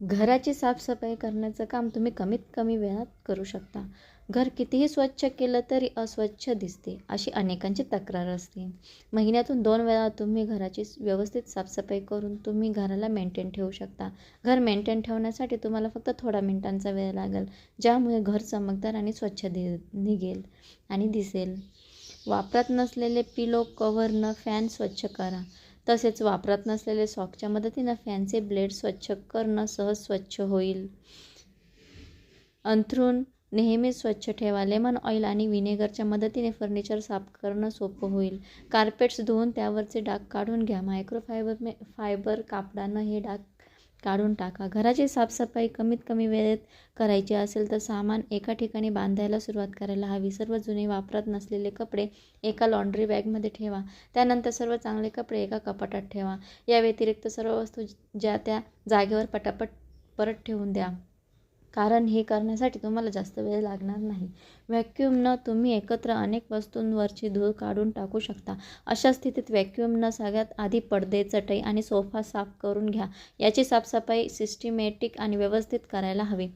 घराची साफसफाई करण्याचं काम तुम्ही कमीत कमी वेळात करू शकता. घर कितीही स्वच्छ केलं तरी अस्वच्छ दिसते अशी अनेकांची तक्रार असते. महिन्यातून दोन वेळा तुम्ही घराची व्यवस्थित साफसफाई करून तुम्ही घराला मेंटेन ठेवू शकता. घर मेंटेन ठेवण्यासाठी तुम्हाला फक्त थोडा मिनिटांचा वेळ लागेल ज्यामुळे घर चमकदार आणि स्वच्छ दि निघेल आणि दिसेल. वापरात नसलेले पिलो कव्हरनं फॅन स्वच्छ करा. तसेच वापरात नसलेले सॉकच्या मदतीनं फॅनचे ब्लेड स्वच्छ करणं सहज स्वच्छ होईल. अंथरूण नेहमीच स्वच्छ ठेवा. लेमन ऑइल आणि विनेगरच्या मदतीने फर्निचर साफ करणं सोपं होईल. कार्पेट्स धुवून त्यावरचे डाग काढून घ्या. मायक्रोफायबर मे फायबर कापडानं हे डाग काढून टाका. घराची साफसफाई कमीत कमी वेळेत करायची असेल तर सामान एका ठिकाणी बांधायला सुरुवात करायला हवी. सर्व जुने वापरात नसलेले कपडे एका लॉन्ड्री बॅगमध्ये ठेवा. त्यानंतर सर्व चांगले कपडे एका कपाटात ठेवा. या व्यतिरिक्त सर्व वस्तू ज्या त्या जागेवर पटापट परत ठेवून द्या. कारण हे करण्यासाठी तुम्हाला जास्त वेळ लागणार नाही. व्हॅक्यूमनं तुम्ही एकत्र अनेक वस्तूंवरची धूळ काढून टाकू शकता. अशा स्थितीत व्हॅक्यूमनं सगळ्यात आधी पडदे चटई आणि सोफा साफ करून घ्या. याची साफसफाई सिस्टिमॅटिक आणि व्यवस्थित करायला हवी.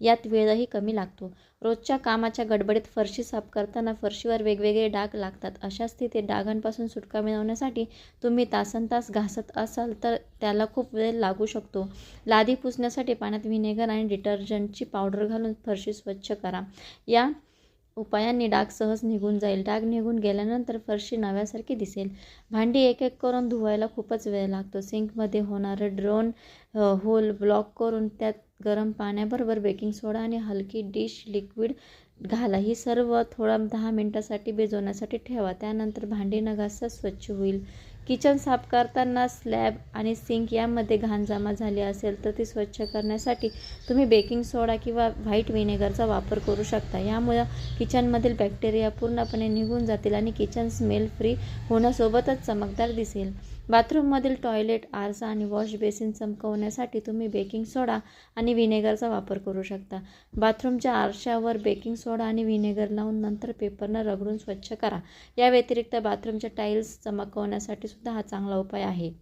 यात वेळही कमी लागतो. रोजच्या कामाच्या गडबडीत फरशी साफ करताना फरशीवर वेगवेगळे डाग लागतात. अशा स्थितीत डागांपासून सुटका मिळवण्यासाठी तुम्ही तासन तास घासत असाल तर त्याला खूप वेळ लागू शकतो. लादी पुसण्यासाठी पाण्यात व्हिनेगर आणि डिटर्जंटची पावडर घालून फरशी स्वच्छ करा. या उपायांनी डाग सहज निघून जाईल. डाग निघून गेल्यानंतर फरशी नव्यासारखी दिसेल. भांडी एक एक करून धुवायला खूपच वेळ लागतो. सिंकमध्ये होणारं ड्रोन होल ब्लॉक करून त्यात गरम पाण्याबरोबर बेकिंग सोडा आणि हलकी डिश लिक्विड घाला. ही सर्व थोडा दहा मिनटासाठी भिजवण्यासाठी ठेवा. त्यानंतर भांडी न घासता स्वच्छ होईल. किचन साफ करताना स्लॅब आणि सिंक यामध्ये घाण जमा झाली असेल तर ती स्वच्छ करण्यासाठी तुम्ही बेकिंग सोडा किंवा व्हाईट विनेगरचा वापर करू शकता. यामुळं किचनमधील बॅक्टेरिया पूर्णपणे निघून जातील आणि किचन स्मेल फ्री होण्यासोबतच चमकदार दिसेल. बाथरूममधील टॉयलेट आरसा आणि वॉश बेसिन चमकवण्यासाठी तुम्ही बेकिंग सोडा आणि विनेगरचा वापर करू शकता. बाथरूमच्या आरशावर बेकिंग सोडा आणि विनेगर लावून नंतर पेपरनं रगडून स्वच्छ करा. या व्यतिरिक्त बाथरूमच्या टाईल्स चमकवण्यासाठी सुद्धा हा चांगला उपाय आहे.